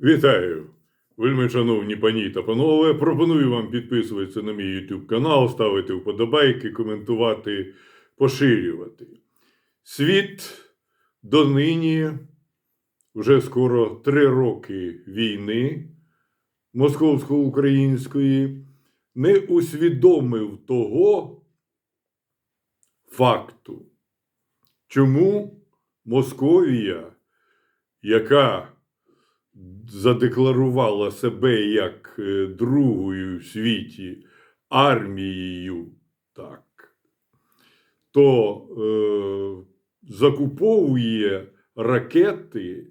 Вітаю! Вельми шановні пані та панове. Пропоную вам підписуватися на мій YouTube канал, ставити вподобайки, коментувати, поширювати. Світ донині вже скоро три роки війни московсько-української не усвідомив того факту, чому Московія, яка задекларувала себе як е, другою в світі армією, так, то е, закуповує ракети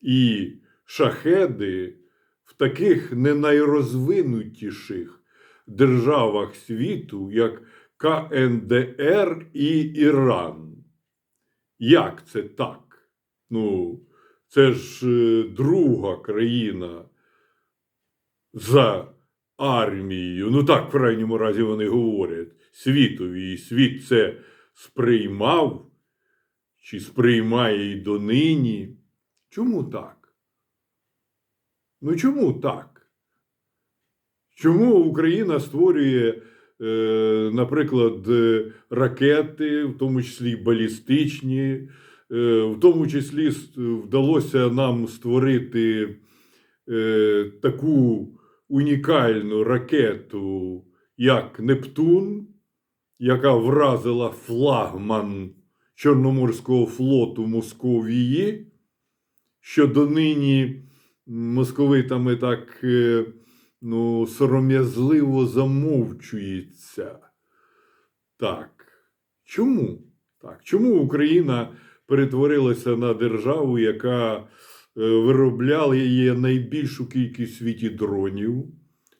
і шахеди в таких не найрозвинутіших державах світу, як КНДР і Іран. Як це так? Ну, це ж е, друга країна за армією. Ну так, в крайньому разі вони говорять світові. І світ це сприймав чи сприймає і донині. Чому так? Ну чому так? Чому Україна створює, е, наприклад, ракети, в тому числі балістичні, в тому числі вдалося нам створити е, таку унікальну ракету, як Нептун, яка вразила флагман Чорноморського флоту Московії, що донині московитами так е, ну, сором'язливо замовчується. Так. Чому? Так. Чому Україна перетворилася на державу, яка е, виробляла її найбільшу кількість в світі дронів,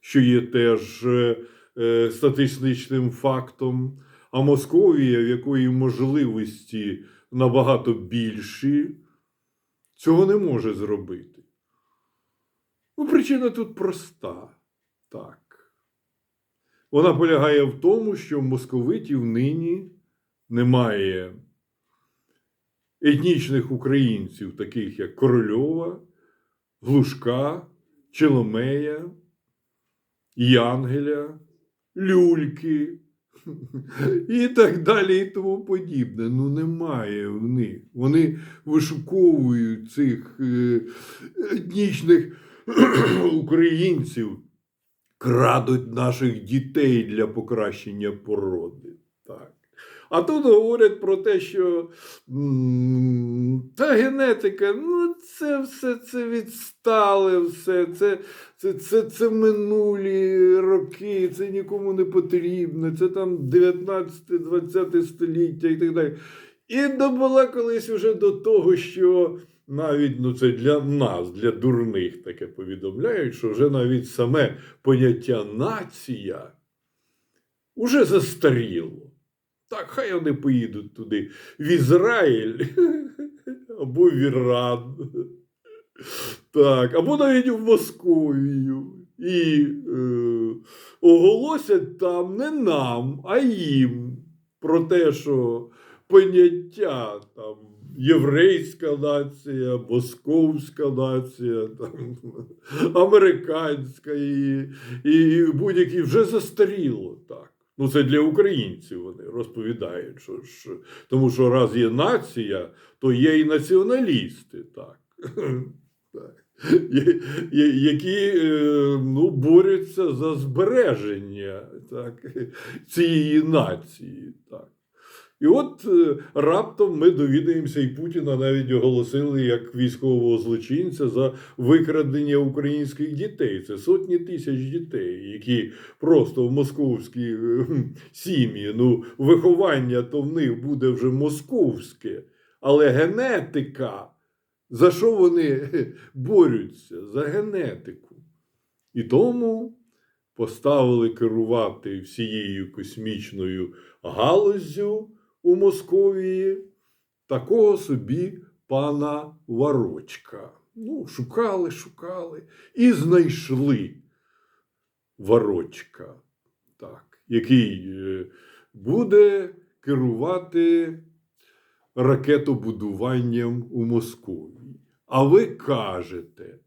що є теж е, е, статистичним фактом, а Московія, в якої можливості набагато більші, цього не може зробити. Ну, причина тут проста. Так. Вона полягає в тому, що московитів нині немає етнічних українців, таких як Корольова, Глушка, Челомея, Янгеля, Люльки і так далі, і тому подібне. Ну, немає в них. Вони вишуковують цих е, етнічних українців, крадуть наших дітей для покращення породи. Так. А тут говорять про те, що та генетика, ну це все це відстале, все, це, це, це, це минулі роки, це нікому не потрібно, це там 19-20 століття і так далі. І добула колись вже до того, що навіть ну, це для нас, для дурних таке повідомляють, що вже навіть саме поняття нація уже застаріло. Так, хай вони поїдуть туди, в Ізраїль або в Іран. Так, або навіть в Московію. І е, оголосять там не нам, а їм про те, що поняття там єврейська нація, московська нація, там, американська і, і будь-які вже застаріло так. Ну, це для українців вони розповідають, що ж, тому що раз є нація, то є і націоналісти, так. Які е, ну, борються за збереження так, цієї нації. Так. І от е, раптом ми довідаємося, і Путіна навіть оголосили як військового злочинця за викрадення українських дітей. Це сотні тисяч дітей, які просто в московській е, сім'ї. Ну, виховання то в них буде вже московське, але генетика. За що вони борються? За генетику. І тому поставили керувати всією космічною галуззю у Московії такого собі пана Варочка. Ну, шукали, шукали і знайшли Варочка, так, який е, буде керувати ракетобудуванням у Московії. А ви кажете,